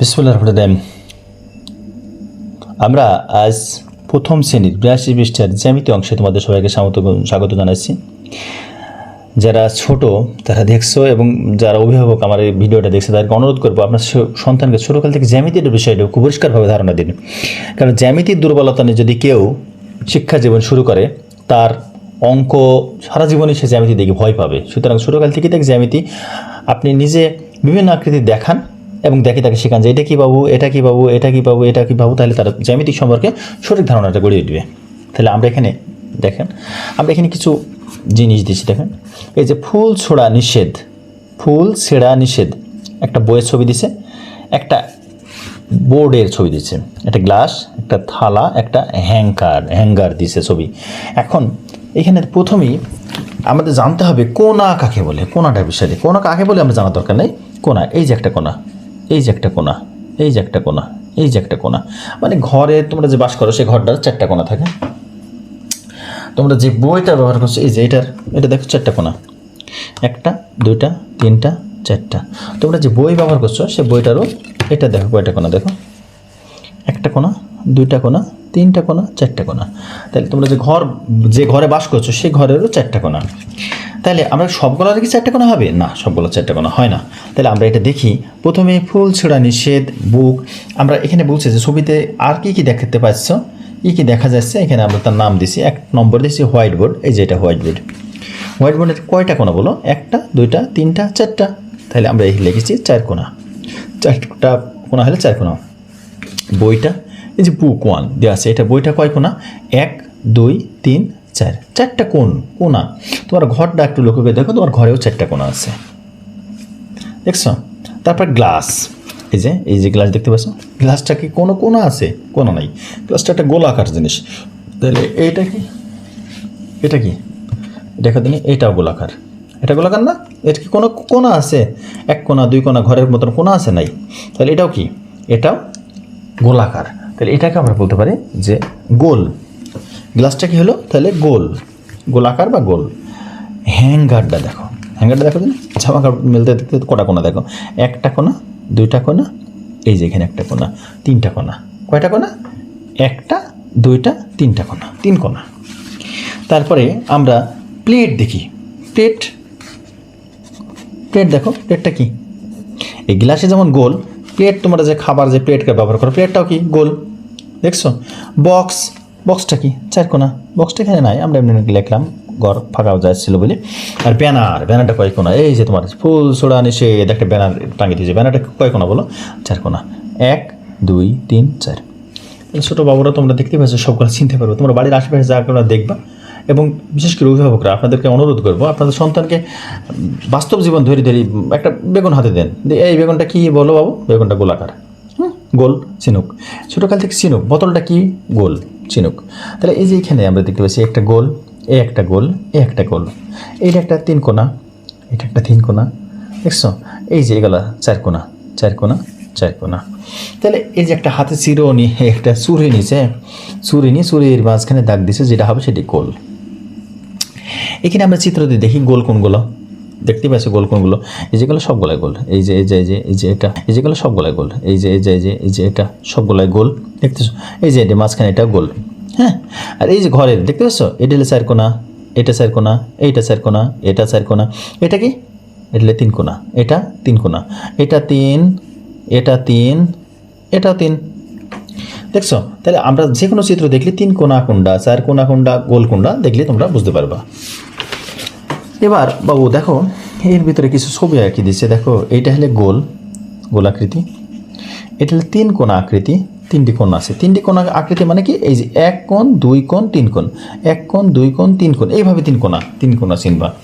বিসমুল্লাহ রহমান আমরা আজ প্রথম শ্রেণির বিরাশি পৃষ্ঠার জ্যামিতি অংশে তোমাদের সবাইকে স্বাগত স্বাগত জানাচ্ছি। যারা ছোট, তারা দেখছ এবং যারা অভিভাবক আমার এই ভিডিওটা দেখছে, তাদেরকে অনুরোধ করব আপনার সন্তানকে ছোটোকাল থেকে জ্যামিতির বিষয়টা খুব পরিষ্কারভাবে ধারণা দিন। কারণ জ্যামিতির দুর্বলতা নিয়ে যদি কেউ শিক্ষা জীবন শুরু করে, তার অঙ্ক সারা জীবনই সে জ্যামিতি দেখে ভয় পাবে। সুতরাং ছোটোকাল থেকে দেখ জ্যামিতি আপনি নিজে বিভিন্ন আকৃতি দেখান এবং দেখে তাকে শেখান যে এটা কী বাবু, এটা কী বাবু, এটা কী বাবু, এটা কী বাবু, তাহলে তারা জ্যামিতিক সম্পর্কে সঠিক ধারণাটা গড়ে উঠবে তাহলে আমরা এখানে দেখেন, আমরা এখানে কিছু জিনিস দিচ্ছি, দেখেন। এই যে ফুল ছোড়া নিষেধ, ফুল ছেঁড়া নিষেধ, একটা বইয়ের ছবি দিছে, একটা বোর্ডের ছবি দিচ্ছে একটা গ্লাস, একটা থালা, একটা হ্যাঙ্গার হ্যাঙ্গার দিছে ছবি। এখন এখানে প্রথমেই আমাদের জানতে হবে কোনা কাকে বলে, কোনাটা বিষয়ে, কোনা কাকে বলে আমরা জানার দরকার নেই। কোনা, এই যে একটা কোনা এই যে একটা কোনা, এই যে একটা কোনা, এই যে একটা কোনা। মানে ঘরে তোমরা যে বাস করো, সেই ঘরটার চারটা কোনা থাকে। তোমরা যে বইটা ব্যবহার করছ, এই যে এটার, এটা দেখো চারটা কোনা। একটা, দুইটা, তিনটা, চারটা। তোমরা যে বই ব্যবহার করছ সে বইটারও এটা দেখো, কয়টা কোনা দেখো। একটা কোনা, দুইটা কোনা, তিনটা কোনা, চারটা কোনা। তাহলে তোমরা যে ঘর, যে ঘরে বাস করছ, সেই ঘরেরও চারটা কোনা। তাহলে আমরা সবগুলোর কি চারটে কোনো হবে? না সবগুলো চারটে কোনো হয় না। তাহলে আমরা এটা দেখি। প্রথমে ফুল ছেঁড়া নিষেধ, বুক। আমরা এখানে বলছি যে ছবিতে আর কি কি দেখতে পাচ্ছ? কী কী দেখা যাচ্ছে? এখানে আমরা তার নাম দিছি। এক নম্বর দিছি হোয়াইট বোর্ড। এই যে এটা হোয়াইট বোর্ড। হোয়াইট বোর্ডের কয়টা কোনা বলো? একটা, দুইটা, তিনটা, চারটা। তাহলে আমরা এই লিখেছি চার কোনা। চারটা কোনা হলে চার কোনা। বইটা, এই যে বুক ওয়ান দেওয়া আছে। এটা বইটা কয় কোনা? এক, দুই, তিন চার, চারটা কোন কোনা তোমার ঘরটা একটু লক্ষ্য করে দেখো, তোমার ঘরেও চারটা কোনা আছে। দেখছ? তারপর গ্লাস এই যে এই যে গ্লাস দেখতে পাচ্ছ? গ্লাসটা কি কোনো কোনা আছে? কোনো নাই। গ্লাসটা একটা গোলাকার জিনিস। তাহলে এইটা কি? এটা কি? দেখা দিন এটাও গোলাকার। এটা গোলাকার না? এটা কি কোনো কোনা আছে? এক কোনা দুই কোনা ঘরের মতন কোনা আছে? নাই। তাহলে এটাও কি? এটাও গোলাকার। তাহলে এটাকে আমরা বলতে পারি যে গোল। গ্লাসটা কি হলো? তাহলে গোল। গোলাকার বা গোল? হ্যাঙ্গারটা দেখো। হ্যাঙ্গারটা দেখো জামা কাপড় মেলতে দেখতে কটা কোনা দেখো? একটা কোনা, দুইটা কোনা, এই যে এখানে একটা কোনা, তিনটা কোনা। কয়টা কোনা? একটা, দুইটা, তিনটা কোনা। তিন কোনা। তারপরে আমরা প্লেট দেখি। প্লেট? প্লেট দেখো, প্লেটটা কি? এই গ্লাসে যেমন গোল, প্লেট তোমরা যে খাবার, যে প্লেটকে ব্যবহার করো, প্লেটটাও কি? গোল। দেখছ? বক্স বক্সটা কি? চার কোনা। বক্সটা এখানে নাই। আমরা এমনি লিখলাম ঘর ফাঁকা যাচ্ছিল বলে। আর ব্যানার, ব্যানারটা কয় কোনা? এই যে তোমার ফুল ছোড়া নিষে একটা ব্যানার টাঙিয়ে দিয়েছে। ব্যানারটা কয় কোনা বলো? চার কোনা। এক, দুই, তিন, চার। ছোটো বাবুরা তোমরা দেখতে পাচ্ছ সবগুলো চিনতে পারবে। তোমরা বাড়ির আশেপাশে জায়গাগুলো দেখবা। এবং বিশেষ করে অভিভাবকরা, আপনাদেরকে অনুরোধ করব, আপনাদের সন্তানকে বাস্তব জীবন ধরে ধরে একটা বেগুন হাতে দেন। এই বেগুনটা কী বলো বাবু? বেগুনটা গোলাকার। গোল চিনুক ছোটোকাল থেকে চিনুক বোতলটা কি? গোল। চিনুক। তাহলে এই যে এখানে আমরা দেখতে পাচ্ছি একটা গোল, এ একটা গোল, এ একটা গোল। এইটা একটা তিন কোনা এটা একটা তিন কোনা দেখছ? এই যে এগুলা চার কোনা চার কোনা চার কোনা তাহলে এই যে একটা হাতে চিরো নিয়ে একটা চুরি নিছে চুরি নিয়ে চুরির মাঝখানে দাগ দিছে, যেটা হবে সেটি গোল। এখানে আমরা চিত্র দিয়ে দেখি গোল কোনগুলো। দেখতে পাচ্ছি গোল কোনগুলো? এই যেগুলো সবগুলাই গোল। এই যে এই যে এই যে এই যে এটা, এই যেগুলো সবগুলাই গোল। এই যে এই যে এই যে এই যে এটা, সব সবগুলাই গোল। দেখতেছো? এই যে এটা, মাঝখানে এটা গোল। হ্যাঁ? আর এই যে ঘরের, দেখতে পাচ্ছ? এটা চার কোনা এটা চার কোনা এইটা চার কোনা এটা চার কোনা এটা কি? এটা তিন কোনা এটা তিন কোনা এটা তিন এটা তিন এটা তিন। দেখছ? তাহলে আমরা যে কোনো চিত্র দেখলে তিন কোনা কোনটা চার কোনা কোনটা গোল কোনটা দেখলে তোমরা বুঝতে পারবা। এবার বাবু দেখো, এর ভিতরে কিছু ছবি আঁকি দিচ্ছে দেখো, এইটা হলে গোল গোল আকৃতি। এটা হলে তিন কোণ আকৃতি, তিনটি কোণ আছে। তিনটি কোণ আকৃতি মানে কি? এই যে এক কোণ, দুই কোণ, তিন কোণ। এক কোণ, দুই কোণ, তিন কোণ। এইভাবে তিন কোণা তিন কোণা চিনবা।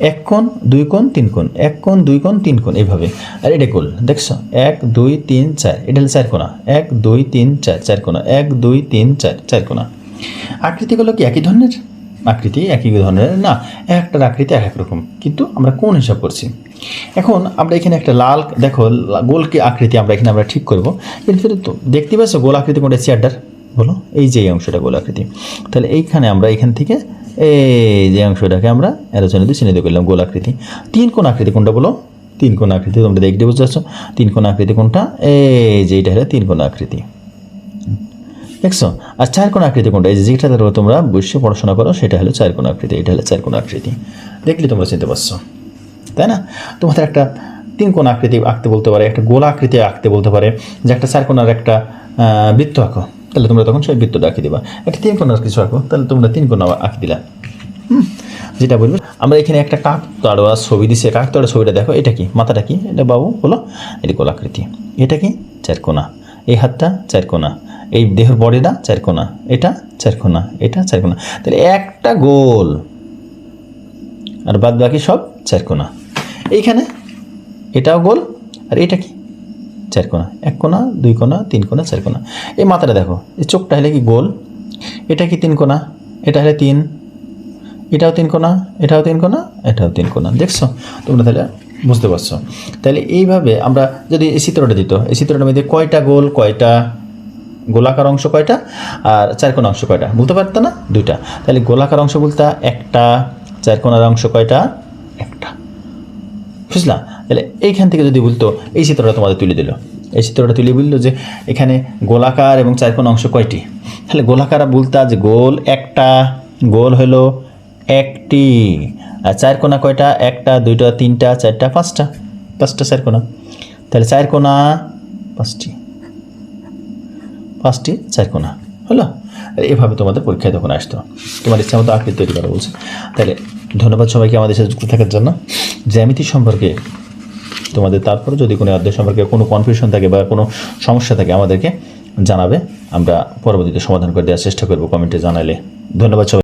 এক কোণ, দুই কোণ, তিন কোণ। এক কোণ, দুই কোণ, তিন কোণ, এইভাবে। আর এটা গোল, দেখছ? এক, দুই, তিন, চার। এটা হলে চার কোণা। এক, দুই, তিন, চার চার কোণা। এক, দুই, তিন, চার চার কোণা। আকৃতিগুলো কি একই ধরনের? আকৃতি একই ধরনের। না একটার আকৃতি এক এক রকম, কিন্তু আমরা কোন হিসাব করছি? এখন আমরা এখানে একটা লাল, দেখো গোলকে আকৃতি আমরা এখানে, আমরা ঠিক করব। এর ভিতরে তো দেখতে পাচ্ছ গোল আকৃতি কোনটা? চেয়ারটার, বলো? এই যে অংশটা গোল আকৃতি। তাহলে এইখানে আমরা, এখান থেকে এই যে অংশটাকে আমরা অ্যারোচনে দিয়ে চিহ্নিত করলাম, গোল আকৃতি। তিন কোন আকৃতি কোনটা বলো? তিন কোন আকৃতি তোমরা দেখতে বুঝতে পারছ। তিন কোন আকৃতি কোনটা? এই যে এটা হলো তিন কোন আকৃতি। দেখছ আর চার কোণ আকৃতি কোনটা? এই যে যেটা ধরো তোমরা বসে পড়াশোনা করো, সেটা হলো চার কোণ আকৃতি, এটা হলো চার কোন আকৃতি। দেখলে তোমরা চিনতে পারছ। তাই না? তোমাদের একটা তিন কোণ আকৃতি আঁকতে বলতে পারে, একটা গোলা আকৃতি আঁকতে বলতে পারে, যে একটা চার কোণার একটা বৃত্ত আঁকো। তাহলে তোমরা তখন সেই বৃত্তটা আঁকি দিবা। একটা তিন কোনার কিছু আঁকো, তাহলে তোমরা তিন কোণা আঁকি দিলা। যেটা বলবে, আমরা এখানে একটা কাক তাড়োয়া ছবি দিছে। কাক তাড়োয়া ছবিটা দেখো, এটা কি? মাথাটা কি? এটা বাবু বলো এটি গোলাকৃতি এটা কি? চার কোণা। এই হাতটা চার কোণা। এই দেহের বডিটা চার কোণা, এটা চার কোণা, এটা চার কোণা। তাহলে একটা গোল, আর বাদ বাকি সব চার কোণা। এইখানে এটাও গোল, আর এটা কি? চার কোণা, এক কোণা, দুই কোণা, তিন কোণা, চার কোণা। এই মাথাটা দেখো, এই চোখটা হলে কি গোল? এটা কি তিন কোণা? এটা হলে তিন। এটাও তিন কোণা, এটাও তিন কোণা, এটাও তিন কোণা। দেখছ? তোমরা তাহলে বুঝতে পারছ। তাহলে এইভাবে আমরা যদি এই চিত্রটা দিত, এই চিত্রটার মধ্যে কয়টা গোল, কয়টা গোলাকার অংশ কয়টা? আর চার কোণা অংশ কয়টা? বলতে পারতো না? দুইটা। তাহলে গোলাকার অংশ বলতে একটা, চার কোণার অংশ কয়টা? একটা। বুঝলা? তাহলে এইখান থেকে যদি বলতো, এই চিত্রটা তোমাদের তুলে দিল। এই চিত্রটা তুলে বলল যে এখানে গোলাকার এবং চারকোণ অংশ কয়টি? তাহলে গোলাকার বলতা যে গোল একটা, গোল হলো একটি। আর চার কোণা কয়টা? একটা, দুইটা, তিনটা, চারটা, পাঁচটা। পাঁচটা চার কোণা। তাহলে চার কোণা পাঁচটি। পাঁচটি চার কোনা হলো? এভাবে তোমাদের পরীক্ষায় তখন আসতো তোমার ইচ্ছা মতো আকৃতি তৈরি করা বলছে। তাহলে ধন্যবাদ সবাইকে আমাদের সাথে যুক্ত থাকার জন্য। জ্যামিতি সম্পর্কে তোমাদের তারপরে যদি কোনো অধ্যায় সম্পর্কে কোনো কনফিউশন থাকে বা কোনো সমস্যা থাকে আমাদেরকে জানাবে। আমরা পরবর্তীতে সমাধান করে দেওয়ার চেষ্টা করব কমেন্টে জানালে। ধন্যবাদ সবাই।